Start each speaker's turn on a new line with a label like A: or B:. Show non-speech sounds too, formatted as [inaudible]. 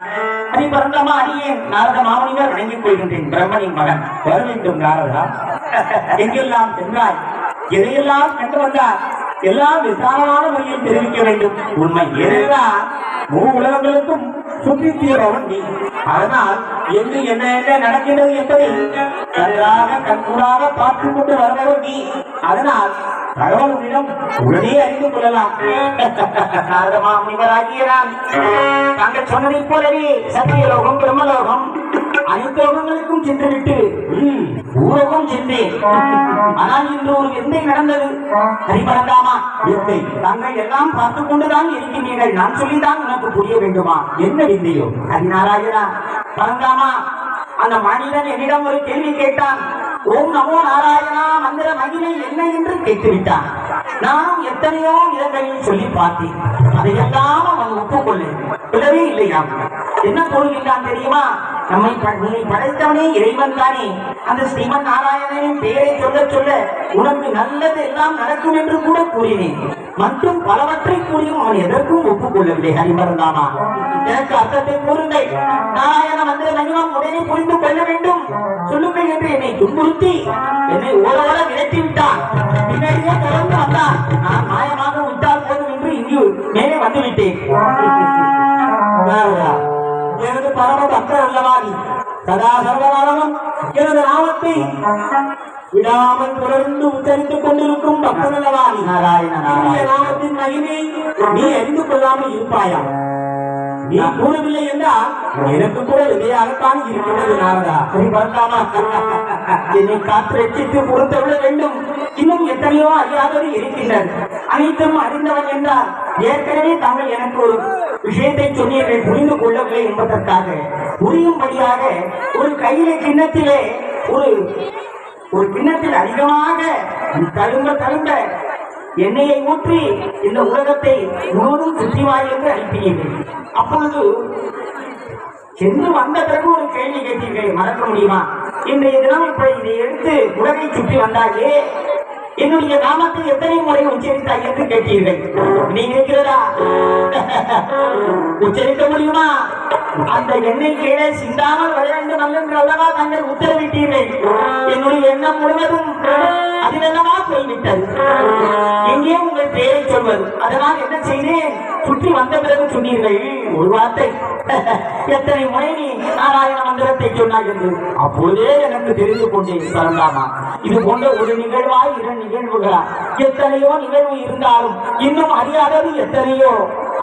A: அடி பரந்தமா அடியேன் நாரத மாமுனிவர் வணங்கிக் கொள்கின்றேன் பிரம்மனின் மகன். நாரதா. எங்கெல்லாம் சென்றாய்? எதையெல்லாம் கண்டு வந்தார் எல்லாம் விசாலமான முறையில் தெரிவிக்க வேண்டும். உண்மை ஏனென்றால் மூ உலகங்களுக்கும் சுற்றி தீரவன் நீ. அதனால் எங்கு என்ன என்ன நடக்கிறது என்பதை நன்றாக கண்கூடாக பார்த்து கொண்டு வருபவர் நீ. அதனால் கடவுளிடம் உன்னிடம் உடனே அறிந்து கொள்ளலாம். காரணமா முனிவராகிய நான் சொன்னதைப் போலவே சத்தியலோகம் பிரம்மலோகம் அனைத்து லோகங்களுக்கும் சென்றுவிட்டு ஊரகம் சென்றேன். ஆனால் இன்று ஒரு விந்தை நடந்தது. ஹரிபரந்தாமா விந்தை. தாங்கள் எல்லாம் பார்த்து கொண்டுதான் இருக்கிறீர்கள் நான் சொல்லிதான் உனக்கு புரிய வேண்டுமா? என்ன விந்தையோ? ஹரிநாராயணா பரந்தாமா அந்த மனிதன் என்னிடம் ஒரு கேள்வி கேட்டான். ஓம் நமோ நாராயணா மந்திர மகிமை என்ன என்று கேட்டுவிட்டான் நாம் எத்தனையோ இடங்களில் சொல்லி பார்த்தேன். அதையெல்லாம் அவன் ஒப்புக்கொள்ளு விடவே இல்லையா என்ன கூறுகின்றான் தெரியுமா? நம்மை நீ உன்னை படைத்தவனே இறைவன் தானே. அந்த ஸ்ரீமன் நாராயணனின் பெயரை சொல்ல சொல்ல உனக்கு நல்லது எல்லாம் நடக்கும் என்று கூட கூறினேன். மற்றும் பலவற்றை கூறியும் அவன் எதற்கும் ஒப்புக்கொள்ளவில்லை. ஹரிமரந்தாமா எனக்கு அர்த்தத்தை கூறுங்கள். நாராயண மந்திர மகிமம் உடனே புரிந்து கொள்ள வேண்டும். என்னை துன்புறுத்தி. என்னை ஓட ஓட விரட்டி விட்டான் பின்னாடியே தொடர்ந்து வந்தான் நான் மாயமாக விட்டால் போதும் என்று இங்கு மேலே வந்து விட்டேன் எனது பரம பக்தர் அல்லவா நீ சதா சர்வகாலமும் எனது நாமத்தை விடாமல் தொடர்ந்து உச்சரித்துக் கொண்டிருக்கும் பக்தர் அல்லவா நீ நாராயண. நாராயண நாமத்தின் மகிமை நீ அறிந்து கொள்ளாமல் இருப்பாயா? நீ கூறவில்லை என்றால் எனக்கு கூட விதையாகத்தான் இருக்கிறது நாரதா. சரி பார்த்தாமா என்னை காத்து எச்சித்து பொறுத்து விட வேண்டும். இன்னும் எத்தனையோ அறியாதது இருக்கின்றது அனைத்தும் அறிந்தவன் என்றால் ஏற்கனவே தாங்கள் எனக்கு ஒரு விஷயத்தை சொன்னீர்கள் புரிந்து கொள்ளவில்லை என்பதற்காக. புரியும்படியாக ஒரு கையிலே கிண்ணத்திலே ஒரு ஒரு கிண்ணத்தில் அதிகமாக தழும்ப தழும்ப எண்ணெயை ஊற்றி இந்த உலகத்தை முழுவதும் சுற்றிவாய் என்று அனுப்பினீர்கள். அப்பொழுது சென்று வந்த பிறகு ஒரு கேள்வி கேட்டீர்கள் மறக்க முடியுமா? இன்றைய தினம் இப்ப இதை எடுத்து உலகை சுற்றி வந்தாயே என்னுடைய நாமத்தை எத்தனை முறை உச்சரித்தாய் என்று கேட்டீர்கள்? நீ இருக்கிறதா [laughs] உச்சரிக்க முடியுமா? அந்த எண்ணிக்கையிலே கீழே சிந்தாமல் வர வேண்டும் அல்லென்று அல்லவா தங்கள் உத்தரவிட்டீர்கள். என்னுடைய எண்ணம் முழுவதும் அதிலல்லவா சொல்லிவிட்டது எங்கே உங்கள் பெயரை சொல்வது. அதனால் என்ன செய்தேன்? சுற்றி வந்த பிறகு சொன்னீர்கள். ஒரு வார்த்தை. எத்தனை முறை நீ நாராயண மந்திரத்தை சொன்னாய் என்று. அப்பொழுதே எனக்கு தெரிந்து கொண்டேன் சரண்டாமா இது போன்ற ஒரு நிகழ்வாய் இரு நிகழ்வுகளா? எத்தனையோ நிகழ்வு இருந்தாலும் இன்னும் அறியாதது எத்தனையோ?